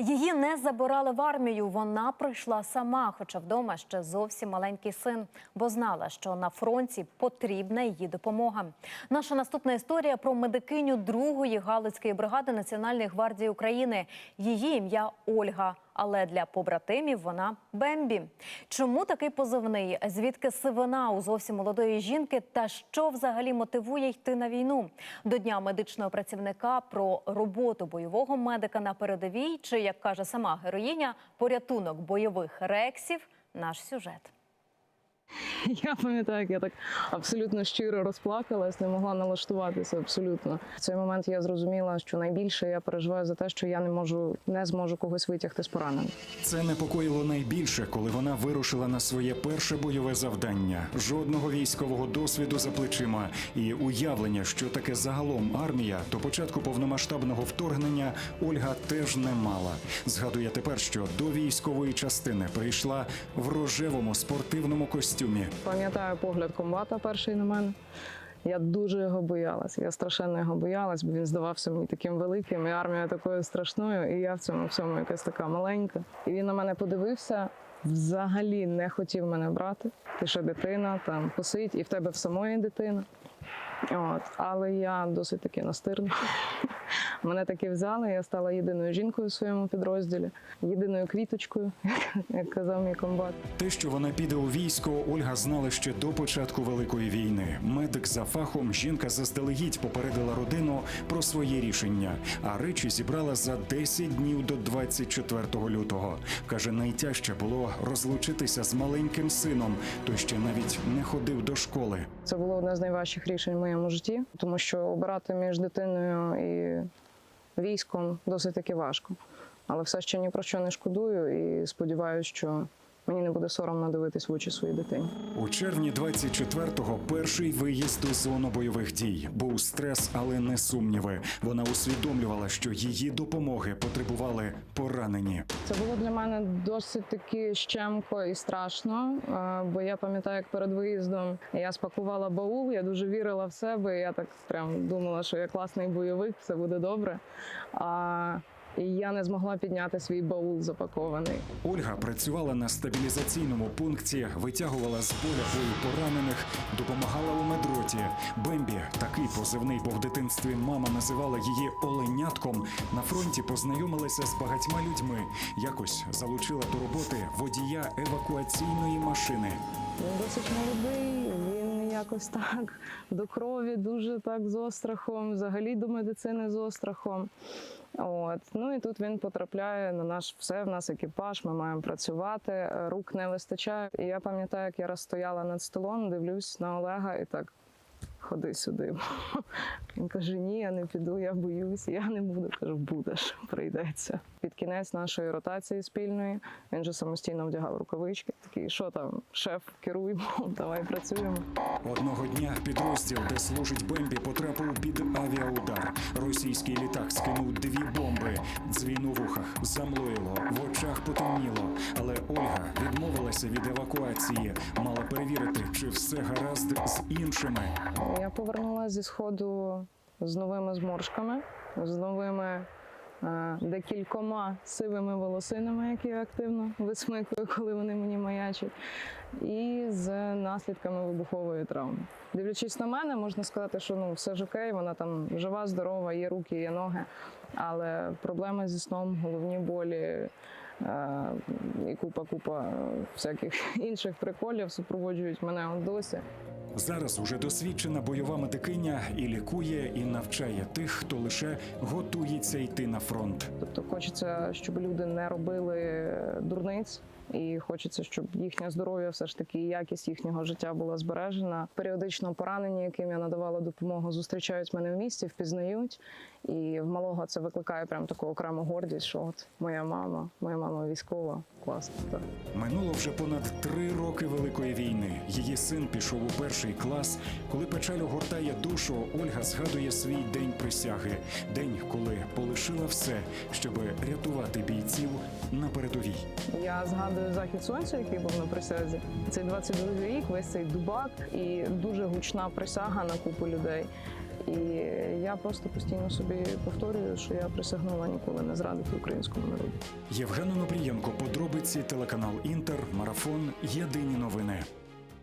Її не забирали в армію. Вона прийшла сама, хоча вдома ще зовсім маленький син, бо знала, що на фронті потрібна її допомога. Наша наступна історія про медикиню другої галицької бригади Національної гвардії України. Її ім'я Ольга. Але для побратимів вона Бембі. Чому такий позивний? Звідки сивина у зовсім молодої жінки? Та що взагалі мотивує йти на війну? До дня медичного працівника про роботу бойового медика на передовій, чи як каже сама героїня, порятунок бойових рексів. Наш сюжет. Я пам'ятаю, як я так абсолютно щиро розплакалась, не могла налаштуватися абсолютно. В цей момент я зрозуміла, що найбільше я переживаю за те, що я не можу не зможу когось витягти з поранення. Це непокоїло найбільше, коли вона вирушила на своє перше бойове завдання. Жодного військового досвіду за плечима і уявлення, що таке загалом армія до початку повномасштабного вторгнення Ольга теж не мала. Згадує тепер, що до військової частини прийшла в рожевому спортивному костюмі. Пам'ятаю погляд комбата перший на мене. Я дуже його боялась. Я страшенно його боялась, бо він здавався мені таким великим, і армія такою страшною, і я в цьому всьому якась така маленька. І він на мене подивився. Взагалі не хотів мене брати. Ти ще дитина, там посидь, і в тебе в самої дитина. От. Але я досить таки настирна. Мене таки взяли, я стала єдиною жінкою в своєму підрозділі, єдиною квіточкою, як казав мій комбат. Те, що вона піде у військо, Ольга знала ще до початку великої війни. Медик за фахом жінка заздалегідь попередила родину про своє рішення, а речі зібрала за 10 днів до 24 лютого. каже, найтяжче було розлучитися з маленьким сином, той ще навіть не ходив до школи. Це було одне з найважчих рішень в моєму житті, тому що обирати між дитиною і військом досить таки важко. Але все ще ні про що не шкодую і сподіваюся, що мені не буде соромно дивитись в очі своїй дитині. У червні 24-го перший виїзд у зону бойових дій. Був стрес, але не сумніви. Вона усвідомлювала, що її допомоги потребували поранені. Це було для мене досить таки щемко і страшно. Бо я пам'ятаю, як перед виїздом я спакувала баул, я дуже вірила в себе. Я так прям думала, що я класний бойовик, все буде добре. А і я не змогла підняти свій баул запакований. Ольга працювала на стабілізаційному пункті, витягувала з поля бою поранених, допомагала у медроті. Бембі, такий позивний, бо в дитинстві мама називала її оленятком. На фронті познайомилася з багатьма людьми. Якось залучила до роботи водія евакуаційної машини. Він досить молодий, якось так до крові, дуже так з острахом, взагалі до медицини з острахом. От. Ну і тут він потрапляє на наш все, в нас екіпаж, ми маємо працювати, рук не вистачає. І я пам'ятаю, як я раз стояла над столом, дивлюсь на Олега і так. Ходи сюди. Він каже: Ні, я не піду, я боюсь, я не буду. Кажу, будеш, прийдеться. Під кінець нашої ротації спільної він же самостійно вдягав рукавички. Такий, що там, шеф, керуй, давай працюємо. Одного дня підрозділ, де служить Бембі, потрапив під авіаудар. Російський літак скинув дві бомби. Дзвін у вухах замлоїло, в очах потемніло. Але Ольга відмовилася від евакуації, мала перевірити, чи все гаразд з іншими. Я повернулася зі сходу з новими зморшками, з новими е, декількома сивими волосинами, які я активно висмикую, коли вони мені маячать, і з наслідками вибухової травми. Дивлячись на мене, можна сказати, що ну все ж окей, вона там жива, здорова, є руки, є ноги. Але проблеми зі сном, головні болі. е, І купа-купа всяких інших приколів супроводжують мене досі. Зараз уже досвідчена бойова медикиня і лікує, і навчає тих, хто лише готується йти на фронт. Тобто хочеться, щоб люди не робили дурниць, і хочеться, щоб їхнє здоров'я, все ж таки, і якість їхнього життя була збережена. Періодично поранені, яким я надавала допомогу, зустрічають мене в місті, впізнають. І в малого це викликає прям таку окрему гордість, що от моя мама, моя мама військова, класно. Минуло вже понад три роки великої війни. Її син пішов у перший клас. Коли печаль огортає душу, Ольга згадує свій день присяги, день, коли полишила все, щоб рятувати бійців на передовій. Я згадую захід сонця, який був на присязі. Цей 22 рік, весь цей дубак і дуже гучна присяга на купу людей. І я просто постійно собі повторюю, що я присягнула ніколи не зрадити українському народу. Євген Онопрієнко, подробиці телеканал Інтер, марафон. Єдині новини.